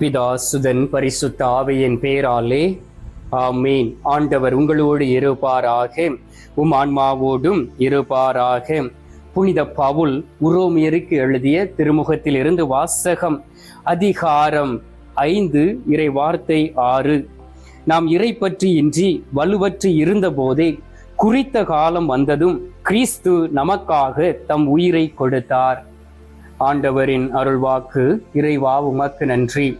பிதா சுதன் பரிசுத்த ஆவையின் பேராலே. ஆமீன். ஆண்டவர் உங்களோடு இருப்பாராக. உம் ஆன்மாவோடும் இருப்பாராக. புனித பவுல் உரோமியருக்கு எழுதிய திருமுகத்தில் இருந்து வாசகம் அதிகாரம் ஐந்து இறை வார்த்தை ஆறு. நாம் இறை பற்றி இன்றி வலுவற்று இருந்தபோதே குறித்த காலம் வந்ததும் கிறிஸ்து நமக்காக தம் உயிரை கொடுத்தார். ஆண்டவரின் அருள்வாக்கு இறைவா உமக்கு நன்றி.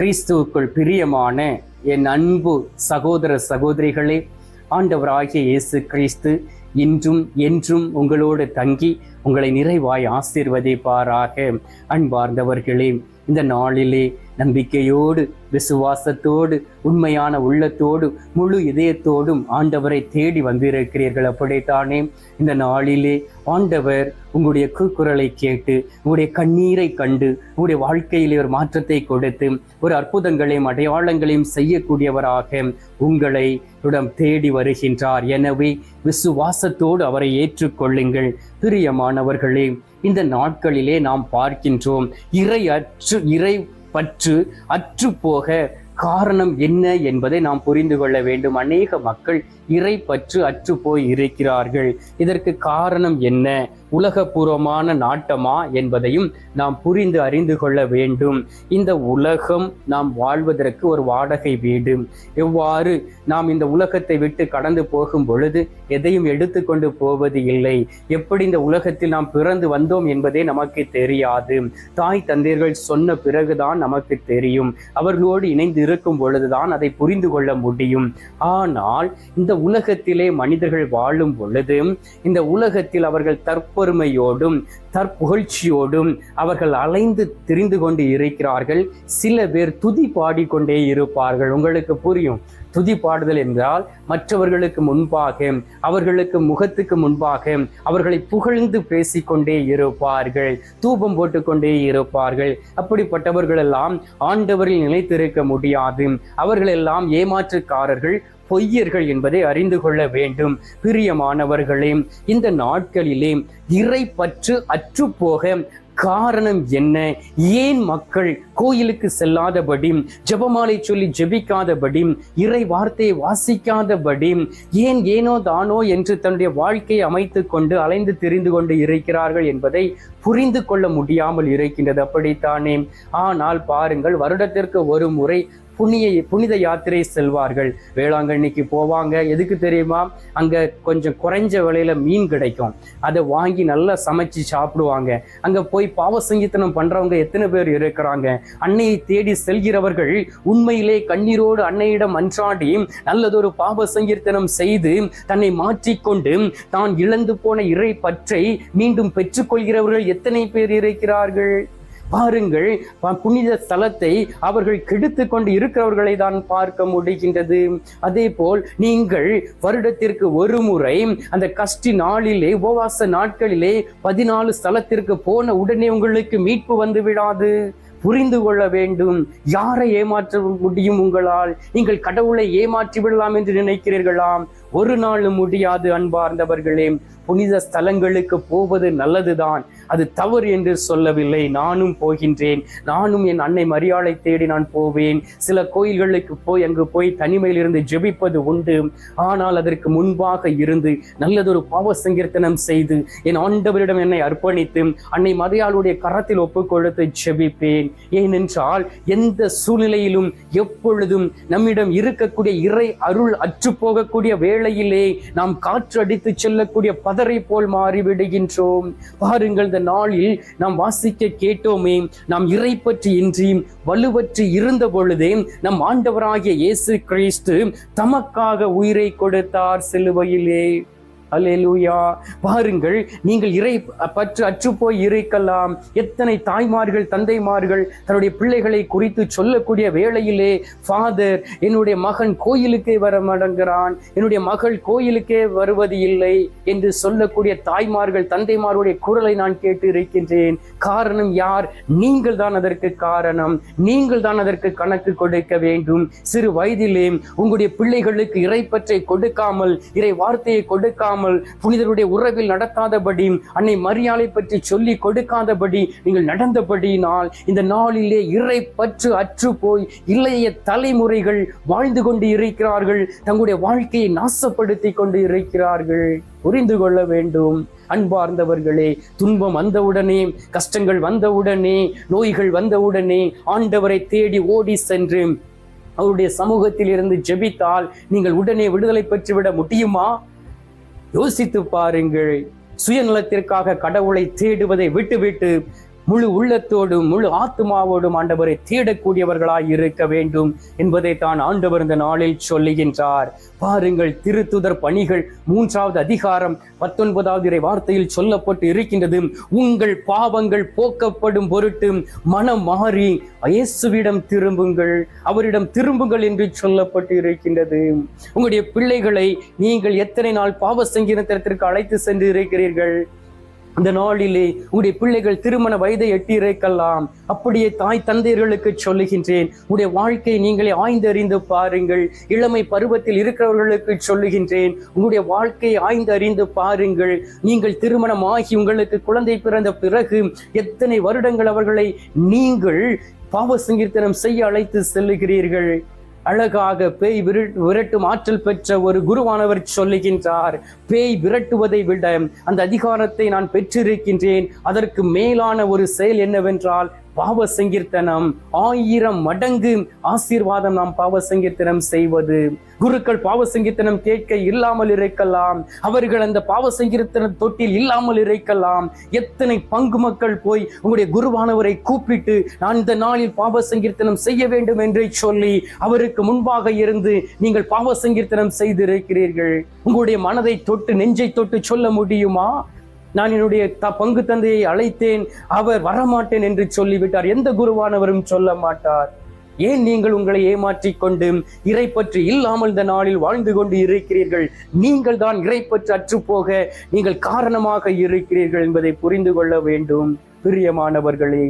கிறிஸ்துவுக்குள் பிரியமான என் அன்பு சகோதர சகோதரிகளே ஆண்டவராகிய இயேசு கிறிஸ்து இன்றும் என்றும் உங்களோடு தங்கி உங்களை நிறைவாய் ஆசீர்வதிப்பாராக. அன்பார்ந்தவர்களே இந்த நாளிலே நம்பிக்கையோடு விசுவாசத்தோடு உண்மையான உள்ளத்தோடு முழு இதயத்தோடும் ஆண்டவரை தேடி வந்திருக்கிறீர்கள். அப்படித்தானே? இந்த நாளிலே ஆண்டவர் உங்களுடைய கூக்குரலை கேட்டு உங்களுடைய கண்ணீரை கண்டு உங்களுடைய வாழ்க்கையிலே ஒரு மாற்றத்தை கொடுத்து ஒரு அற்புதங்களையும் அடையாளங்களையும் செய்யக்கூடியவராக உங்களை இடம் தேடி வருகின்றார். எனவே விசுவாசத்தோடு அவரை ஏற்றுக்கொள்ளுங்கள். பிரியமானவர்களே இந்த நாட்களிலே நாம் பார்க்கின்றோம் இறை அற்று இறை பற்று அற்று போக காரணம் என்ன என்பதை நாம் புரிந்து கொள்ள வேண்டும். அநேக மக்கள் இறை பற்று அற்று போய் இருக்கிறார்கள். இதற்கு காரணம் என்ன? உலகபூர்வமான நாட்டமா என்பதையும் நாம் புரிந்து அறிந்து கொள்ள வேண்டும். இந்த உலகம் நாம் வாழ்வதற்கு ஒரு வாடகை வீடு. எவ்வாறு நாம் இந்த உலகத்தை விட்டு கடந்து போகும் பொழுது எதையும் எடுத்துக்கொண்டு போவது இல்லை. எப்படி இந்த உலகத்தில் நாம் பிறந்து வந்தோம் என்பதே நமக்கு தெரியாது. தாய் தந்தையர்கள் சொன்ன பிறகுதான் நமக்கு தெரியும். அவர்களோடு இணைந்து இருக்கும் பொழுதுதான் அதை புரிந்து கொள்ள முடியும். ஆனால் இந்த உலகத்திலே மனிதர்கள் வாழும் பொழுது இந்த உலகத்தில் அவர்கள் தற்பொருமையோடும் தற்புகழ்ச்சியோடும் அவர்கள் அலைந்து திரிந்து கொண்டு இருக்கிறார்கள். சில பேர் துதி பாடிக்கொண்டே இருப்பார்கள். உங்களுக்கு புரியும். துதி பாடுதல் என்றால் மற்றவர்களுக்கு முன்பாக அவர்களுக்கு முகத்துக்கு முன்பாக அவர்களை புகழ்ந்து பேசிக்கொண்டே இருப்பார்கள். தூபம் போட்டுக்கொண்டே இருப்பார்கள். அப்படிப்பட்டவர்கள் எல்லாம் ஆண்டவரில் நிலைத்திருக்க முடியாது. அவர்கள் எல்லாம் ஏமாற்றுக்காரர்கள் பொய்யர்கள் என்பதை அறிந்து கொள்ள வேண்டும். பிரியமானவர்களே இந்த நாட்களிலே இறை பற்று அற்றுப்போக காரணம் என்ன? ஏன் மக்கள் கோயிலுக்கு செல்லாதபடி ஜபமாலை சொல்லி ஜெபிக்காதபடி இறை வார்த்தையை வாசிக்காதபடி ஏன் ஏனோ தானோ என்று தன்னுடைய வாழ்க்கையை அமைத்து கொண்டு அலைந்து தெரிந்து கொண்டு இருக்கிறார்கள் என்பதை புரிந்து கொள்ள முடியாமல் இருக்கின்றது. அப்படித்தானே? ஆனால் பாருங்கள் வருடத்திற்கு ஒரு முறை புண்ணிய புனித யாத்திரை செல்வார்கள். வேளாங்கண்ணிக்கு போவாங்க. எதுக்கு தெரியுமா? அங்க கொஞ்சம் குறைஞ்ச விலையில மீன் கிடைக்கும். அதை வாங்கி நல்லா சமைச்சு சாப்பிடுவாங்க. அங்க போய் பாவ சங்கீத்தனம் பண்றவங்க எத்தனை பேர் இருக்கிறாங்க? அன்னையை தேடி செல்கிறவர்கள் உண்மையிலே கண்ணீரோடு அன்னையிடம் அன்றாடி நல்லதொரு பாவ சங்கீர்த்தனம் செய்து தன்னை மாற்றிக்கொண்டு தான் இழந்து போன இறை பற்றை மீண்டும் பெற்றுக்கொள்கிறவர்கள் எத்தனை பேர் இருக்கிறார்கள்? பாருங்கள் ப- புனித ஸ்தலத்தை அவர்கள் கெடுத்து கொண்டு இருக்கிறவர்களை தான் பார்க்க முடிகின்றது. அதே போல் நீங்கள் வருடத்திற்கு ஒரு முறை அந்த கஷ்டி நாளிலே உபவாச நாட்களிலே பதினாலு ஸ்தலத்திற்கு போன உடனே உங்களுக்கு மீட்பு வந்து விடாது. புரிந்து கொள்ள வேண்டும். யாரை ஏமாற்ற முடியும் உங்களால்? நீங்கள் கடவுளை ஏமாற்றி விடலாம் என்று நினைக்கிறீர்களாம். ஒரு நாளும் முடியாது அன்பார்ந்தவர்களே. புனித ஸ்தலங்களுக்கு போவது நல்லதுதான். அது தவறு என்று சொல்லவில்லை. நானும் போகின்றேன். நானும் என் அன்னை மரியாளை தேடி நான் போவேன். சில கோயில்களுக்கு போய் அங்கு போய் தனிமையில் இருந்து ஜெபிப்பது உண்டு. ஆனால் அதற்கு முன்பாக இருந்து நல்லதொரு பாவ சங்கீர்த்தனம் செய்து என் ஆண்டவரிடம் என்னை அர்ப்பணித்து அன்னை மரியாளுடைய கரத்தில் ஒப்புக்கொடுத்து ஜெபிப்பேன். ஏனென்றால் எந்த சூழ்நிலையிலும் எப்பொழுதும் நம்மிடம் இருக்கக்கூடிய இறை அருள் அற்று போகக்கூடிய வேளையிலே நாம் காற்று அடித்து செல்லக்கூடிய பதரை போல் மாறிவிடுகின்றோம். பாருங்கள் இந்த நாளில் நாம் வாசிக்க கேட்டோமே நாம் இறை பற்றி இன்றி வலுவற்று இருந்த பொழுதே நம் ஆண்டவராகிய இயேசு கிறிஸ்து தமக்காக உயிரை கொடுத்தார் சிலுவையிலே. அல்லேலூயா பாருங்கள் நீங்கள் இறை பற்று அற்றுப்போய் இருக்கலாம் எத்தனை தாய்மார்கள் தந்தைமார்கள் தன்னுடைய பிள்ளைகளை குறித்து சொல்லக்கூடிய வேளையிலே ஃபாதர் என்னுடைய மகன் கோயிலுக்கே வர மாட்டேங்கிறான் என்னுடைய மகள் கோயிலுக்கே வருவது இல்லை என்று சொல்லக்கூடிய தாய்மார்கள் தந்தைமாருடைய குரலை நான் கேட்டு இருக்கின்றேன். காரணம் யார்? நீங்கள் தான் அதற்கு காரணம். நீங்கள் தான் அதற்கு கணக்கு கொடுக்க வேண்டும். சிறு வயதிலே உங்களுடைய பிள்ளைகளுக்கு இறைப்பற்றை கொடுக்காமல் இறை வார்த்தையை கொடுக்காமல் செய்யாமல் புனிதருடைய உறவில் நடத்தாதபடி அன்னை மரியாதை பற்றி சொல்லி கொடுக்காதபடி நீங்கள் நடந்தபடியினால் இந்த நாளிலே இறை பற்று அற்று போய் இளைய தலைமுறைகள் வாழ்ந்து கொண்டு இருக்கிறார்கள் தங்களுடைய வாழ்க்கையை நாசப்படுத்தி கொண்டு இருக்கிறார்கள். புரிந்து கொள்ள வேண்டும். அன்பார்ந்தவர்களே துன்பம் வந்தவுடனே கஷ்டங்கள் வந்தவுடனே நோய்கள் வந்தவுடனே ஆண்டவரை தேடி ஓடி சென்று அவருடைய சமூகத்தில் இருந்து ஜெபித்தால் நீங்கள் உடனே விடுதலை பெற்றுவிட முடியுமா? யோசித்து பாருங்கள். சுயநலத்திற்காக கடவுளை தேடுவதை விட்டுவிட்டு முழு உள்ளத்தோடும் முழு ஆத்மாவோடும் ஆண்டவரை தேடக்கூடியவர்களாய் இருக்க வேண்டும் என்பதை தான் ஆண்டவர் இந்த நாளில் சொல்லுகின்றார். பாருங்கள் திருத்துதர் பணிகள் மூன்றாவது அதிகாரம் பத்தொன்பதாவது இறை வார்த்தையில் சொல்லப்பட்டு இருக்கின்றது. உங்கள் பாவங்கள் போக்கப்படும் பொருட்டு மனம் மாறி இயேசுவிடம் திரும்புங்கள் அவரிடம் திரும்புங்கள் என்று சொல்லப்பட்டு இருக்கின்றது. உங்களுடைய பிள்ளைகளை நீங்கள் எத்தனை நாள் பாவ சங்கீதத்திற்கு அழைத்து சென்று இருக்கிறீர்கள்? இந்த நாளிலே உங்களுடைய பிள்ளைகள் திருமண வயதை எட்டியிருக்கலாம் அப்படியே தாய் தந்தையர்களுக்கு சொல்லுகின்றேன் உங்களுடைய வாழ்க்கையை நீங்களே ஆய்ந்தறிந்து பாருங்கள். இளமை பருவத்தில் இருக்கிறவர்களுக்கு சொல்லுகின்றேன் உங்களுடைய வாழ்க்கையை ஆய்ந்தறிந்து பாருங்கள். நீங்கள் திருமணம் ஆகி உங்களுக்கு குழந்தை பிறந்த பிறகு எத்தனை வருடங்கள் அவர்களை நீங்கள் பாவ சங்கீர்த்தனம் செய்ய அழைத்து செல்லுகிறீர்கள்? அழகாக பேய் விரட்டும் ஆற்றல் பெற்ற ஒரு குருவானவர் சொல்லுகின்றார் பேய் விரட்டுவதை விட அந்த அதிகாரத்தை நான் பெற்றிருக்கின்றேன். அதற்கு மேலான ஒரு செயல் என்னவென்றால் பாவ சங்கீர்த்தனம் ஆயிரம் மடங்கு ஆசீர்வாதம் நாம் பாவ சங்கீர்த்தனம் செய்வது. குருக்கள் பாவ சங்கீர்த்தனம் கேட்க இல்லாமல் இருக்கலாம். அவர்கள் அந்த பாவ சங்கீர்த்தன தொட்டில் இல்லாமல் இருக்கலாம். எத்தனை பங்கு மக்கள் போய் உங்களுடைய குருவானவரை கூப்பிட்டு நான் இந்த நாளில் பாவ சங்கீர்த்தனம் செய்ய வேண்டும் என்று சொல்லி அவருக்கு முன்பாக இருந்து நீங்கள் பாவ சங்கீர்த்தனம் செய்திருக்கிறீர்கள். உங்களுடைய மனதை தொட்டு நெஞ்சை தொட்டு சொல்ல முடியுமா? நான் என்னுடைய த பங்கு தந்தையை அழைத்தேன் அவர் வரமாட்டேன் என்று சொல்லிவிட்டார். எந்த குருவானவரும் சொல்ல மாட்டார். ஏன் நீங்கள் உங்களை ஏமாற்றிக் கொண்டு பற்றி இல்லாமல் இந்த நாளில் வாழ்ந்து கொண்டு இருக்கிறீர்கள்? நீங்கள் தான் இறைப்பற்று அற்றுப்போக நீங்கள் காரணமாக இருக்கிறீர்கள் என்பதை புரிந்து கொள்ள வேண்டும் பிரியமானவர்களே.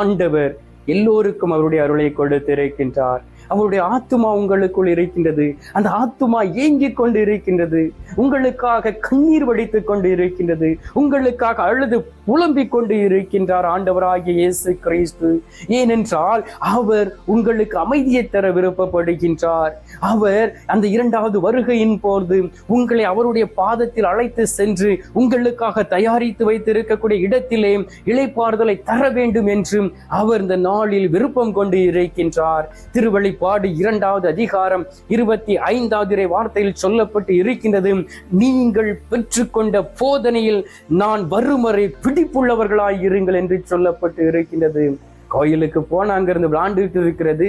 ஆண்டவர் எல்லோருக்கும் அவருடைய அருளை கொடுத்திருக்கின்றார். அவருடைய ஆத்துமா உங்களுக்குள் இருக்கின்றது. அந்த ஆத்துமா ஏங்கிக் கொண்டு இருக்கின்றது உங்களுக்காக கண்ணீர் வடித்துக் கொண்டு இருக்கின்றது உங்களுக்காக அழுது புலம்பிக் கொண்டு இருக்கின்றார் ஆண்டவராகிய இயேசு கிறிஸ்து. ஏனென்றால் அவர் உங்களுக்கு அமைதியை தர விருப்பப்படுகின்றார். அவர் அந்த இரண்டாவது வருகையின் போது உங்களை அவருடைய பாதத்தில் அழைத்து சென்று உங்களுக்காக தயாரித்து வைத்திருக்கக்கூடிய இடத்திலே இலைப்பாறுதலை தர வேண்டும் என்றும் அவர் இந்த நாளில் விருப்பம் கொண்டு இருக்கின்றார். திருவள்ளி பாடு இரண்டாவது அதிகாரம் இருபத்தி ஐந்தாவது வார்த்தையில் சொல்லப்பட்டு இருக்கின்றது. நீங்கள் பெற்றுக்கொண்ட போதனையில் நான் வருமறை பிடிப்புள்ளவர்களாய் இருங்கள் என்று சொல்லப்பட்டு இருக்கின்றது. கோயிலுக்கு போன அங்கிருந்து விளாண்டுட்டு இருக்கிறது.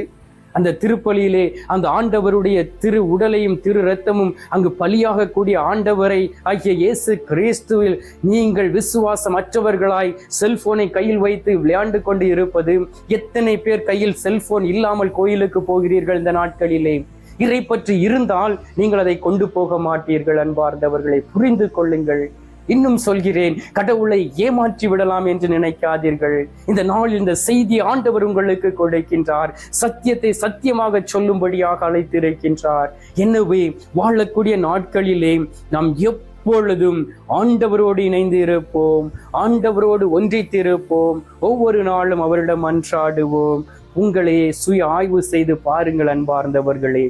அந்த திருப்பலியிலே அந்த ஆண்டவருடைய திரு உடலையும் திரு ரத்தமும் அங்கு பலியாக கூடிய ஆண்டவரை ஆகிய இயேசு கிறிஸ்துவில் நீங்கள் விசுவாசம் அற்றவர்களாய் செல்போனை கையில் வைத்து விளையாண்டு கொண்டு இருப்பது எத்தனை பேர் கையில் செல்போன் இல்லாமல் கோயிலுக்கு போகிறீர்கள் இந்த நாட்களிலே? இறை பற்றி இருந்தால் நீங்கள் அதை கொண்டு போக மாட்டீர்கள் அன்பார்ந்தவர்களை புரிந்து கொள்ளுங்கள். இன்னும் சொல்கிறேன் கடவுளை ஏமாற்றி விடலாம் என்று நினைக்காதீர்கள். இந்த நாள் இந்த செய்தி ஆண்டவர் உங்களுக்கு கொடுக்கின்றார். சத்தியத்தை சத்தியமாக சொல்லும்படியாக அழைத்திருக்கின்றார். எனவே வாழக்கூடிய நாட்களிலே நாம் எப்பொழுதும் ஆண்டவரோடு இணைந்து இருப்போம் ஆண்டவரோடு ஒன்றித்திருப்போம். ஒவ்வொரு நாளும் அவரிடம் அன்றாடுவோம் உங்களையே சுய ஆய்வு செய்து பாருங்கள் அன்பார்ந்தவர்களே.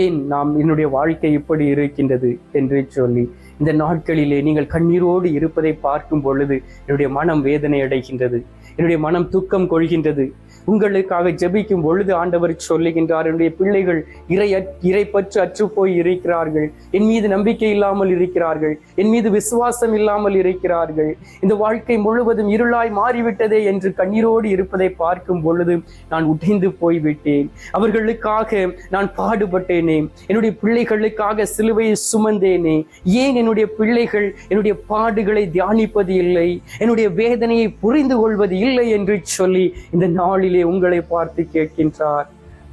ஏன் நாம் என்னுடைய வாழ்க்கை இப்படி இருக்கின்றது என்று சொல்லி இந்த நாட்களிலே நீங்கள் கண்ணீரோடு இருப்பதை பார்க்கும் பொழுது என்னுடைய மனம் வேதனை அடைகின்றது. என்னுடைய மனம் துக்கம் கொள்கின்றது. உங்களுக்காக ஜெபிக்கும் பொழுது ஆண்டவர் சொல்லுகின்றார் என்னுடைய பிள்ளைகள் இறை இறை பற்று அற்று போய் இருக்கிறார்கள். என் மீது நம்பிக்கை இல்லாமல் இருக்கிறார்கள். என் மீது விசுவாசம் இல்லாமல் இருக்கிறார்கள். இந்த வாழ்க்கை முழுவதும் இருளாய் மாறிவிட்டதே என்று கண்ணீரோடு இருப்பதை பார்க்கும் பொழுது நான் உடைந்து போய்விட்டேன். அவர்களுக்காக நான் பாடுபட்டேனே. என்னுடைய பிள்ளைகளுக்காக சிலுவையை சுமந்தேனே. ஏன் என்னுடைய பிள்ளைகள் என்னுடைய பாடுகளை தியானிப்பது இல்லை? என்னுடைய வேதனையை புரிந்து கொள்வது இல்லை என்று சொல்லி இந்த நாளில் உங்களை பார்த்து கேட்கின்றார்.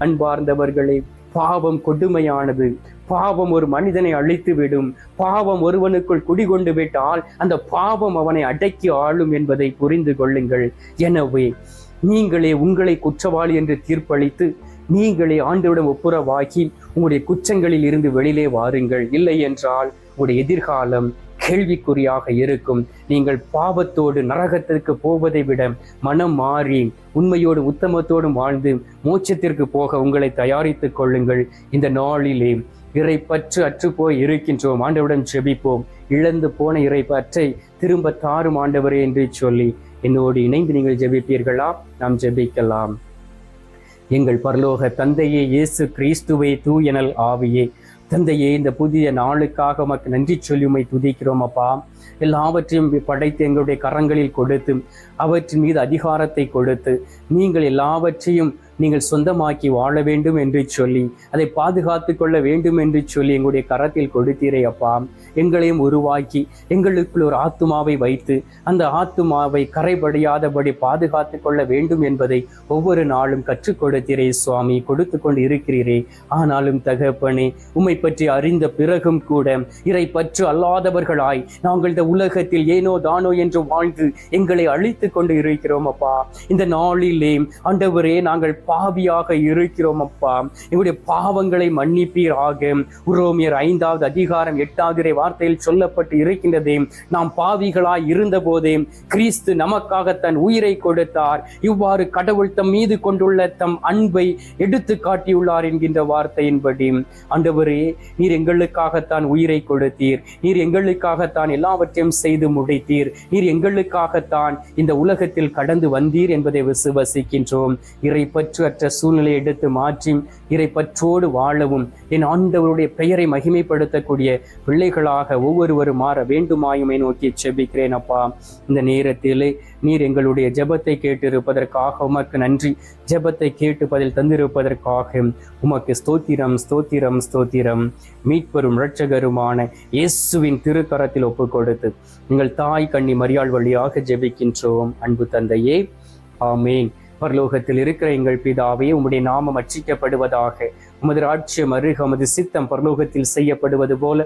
அன்பார்ந்தவர்களே பாவம் கொடுமையானது. பாவம் ஒரு மனிதனை அழித்து விடும் பாவம் ஒருவனுக்குள் குடிகொண்டு விட்டால் அந்த பாவம் அவனை அடக்கி ஆளும் என்பதை புரிந்து கொள்ளுங்கள். எனவே நீங்களே உங்களை குற்றவாளி என்று தீர்ப்பளித்து நீங்களே ஆண்டவிடம் ஒப்புரவாகி உங்களுடைய குற்றங்களில் இருந்து வெளியிலே வாருங்கள். இல்லை என்றால் உங்களுடைய எதிர்காலம் கேள்விக்குறியாக இருக்கும். நீங்கள் பாவத்தோடு நரகத்திற்கு போவதை விட மனம் மாறி உண்மையோடு உத்தமத்தோடும் வாழ்ந்து மோட்சத்திற்கு போக உங்களை தயாரித்துக் கொள்ளுங்கள். இந்த நாளிலே இறை பற்று அற்று போய் இருக்கின்றோம். ஆண்டவுடன் ஜெபிப்போம் இழந்து போன இறை பற்றை திரும்ப தாரும் ஆண்டவரே என்று சொல்லி என்னோடு இணைந்து நீங்கள் ஜெபிப்பீர்களா? நாம் ஜெபிக்கலாம். எங்கள் பரலோக தந்தையே இயேசு கிறிஸ்துவே தூயனல் ஆவியே. தந்தையே இந்த புதிய நாளுக்காக உமக்கு நன்றி சொல்லி உமை துதிக்கிறோம் அப்பா. எல்லாவற்றையும் படைத்து எங்களுடைய கரங்களில் கொடுத்து அவற்றின் மீது அதிகாரத்தை கொடுத்து நீங்கள் எல்லாவற்றையும் நீங்கள் சொந்தமாக்கி வாழ வேண்டும் என்று சொல்லி அதை பாதுகாத்து கொள்ள வேண்டும் என்று சொல்லி எங்களுடைய கரத்தில் கொடுத்தீரே அப்பா. எங்களையும் உருவாக்கி எங்களுக்குள் ஒரு ஆத்துமாவை வைத்து அந்த ஆத்துமாவை கரைபடியாதபடி பாதுகாத்து கொள்ள வேண்டும் என்பதை ஒவ்வொரு நாளும் கற்றுக் கொடுத்தீரே சுவாமி. கொடுத்து கொண்டு இருக்கிறீரே ஆனாலும் தகப்பனே உம்மை பற்றி அறிந்த பிறகும் கூட இறை பற்று அல்லாதவர்களாய் நாங்கள் இந்த உலகத்தில் ஏனோ தானோ என்று வாழ்ந்து எங்களை அழித்து கொண்டு இருக்கிறோம் அப்பா. இந்த நாளிலே ஆண்டவரே நாங்கள் பாவியாக இருக்கிறோம் அப்பா. எங்களுடைய பாவங்களை மன்னிப்பீராக. உரோமியர் ஐந்தாவது அதிகாரம் எட்டாவது வார்த்தையில் சொல்லப்பட்டு இருக்கின்றதே. நாம் பாவிகளாய் இருந்த போதே கிறிஸ்து நமக்காக தன் உயிரை கொடுத்தார். இவ்வாறு கடவுள் தம் மீது கொண்டுள்ள தம் அன்பை எடுத்து காட்டியுள்ளார் என்கின்ற வார்த்தையின்படி. ஆண்டவரே நீர் எங்களுக்காகத்தான் உயிரை கொடுத்தீர். நீர் எங்களுக்காகத்தான் எல்லாவற்றையும் செய்து முடித்தீர். நீர் எங்களுக்காகத்தான் இந்த உலகத்தில் கடந்து வந்தீர் என்பதை விசுவசிக்கின்றோம். இறை பற்றற்ற சூழ்நிலையை எடுத்து மாற்றி இறை பற்றோடு வாழவும். என் ஆண்டவருடைய பெயரை மகிமைப்படுத்தக்கூடிய பிள்ளைகளாக ஒவ்வொருவரும் மாற வேண்டுமாயுமே நோக்கி செபிக்கிறேன் அப்பா. இந்த நேரத்திலே நீர் எங்களுடைய ஜெபத்தை கேட்டிருப்பதற்காக உமக்கு நன்றி. ஜெபத்தை கேட்டு பதில் தந்திருப்பதற்காக உமக்கு ஸ்தோத்திரம் ஸ்தோத்திரம் ஸ்தோத்திரம். மீட்பெரும் இரட்சகருமான இயேசுவின் திருக்கரத்தில் ஒப்பு கொடுத்து எங்கள் தாய் கண்ணி மரியாள் வழியாக ஜெபிக்கின்றோம். அன்பு தந்தையே ஆமேன். பரலோகத்தில் இருக்கிற எங்கள் பிதாவே உம்முடைய நாமம் அச்சிக்கப்படுவதாக உமது ராட்சியம் அருக உமது சித்தம் பரலோகத்தில் செய்யப்படுவது போல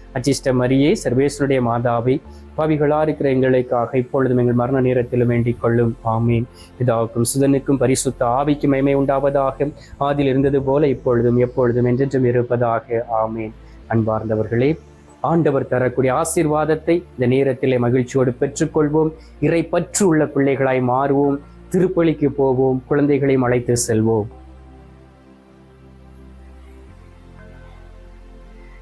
அச்சிஷ்ட மரியே சர்வேஸ்வருடைய மாதாவை பாவிகளா இருக்கிற எங்களுக்காக இப்பொழுதும் எங்கள் மரண நேரத்திலும் வேண்டிக் கொள்ளும். ஆமீன். இதாவுக்கும் சுதனுக்கும் பரிசுத்த ஆவிக்கு மயமை உண்டாவதாக. ஆதில் இருந்தது போல இப்பொழுதும் எப்பொழுதும் என்றென்றும் இருப்பதாக. ஆமீன். அன்பார்ந்தவர்களே ஆண்டவர் தரக்கூடிய ஆசீர்வாதத்தை இந்த நேரத்திலே மகிழ்ச்சியோடு பெற்றுக்கொள்வோம். இறை பற்று உள்ள பிள்ளைகளாய் மாறுவோம். திருப்பலிக்கு போவோம். குழந்தைகளையும் அழைத்து செல்வோம்.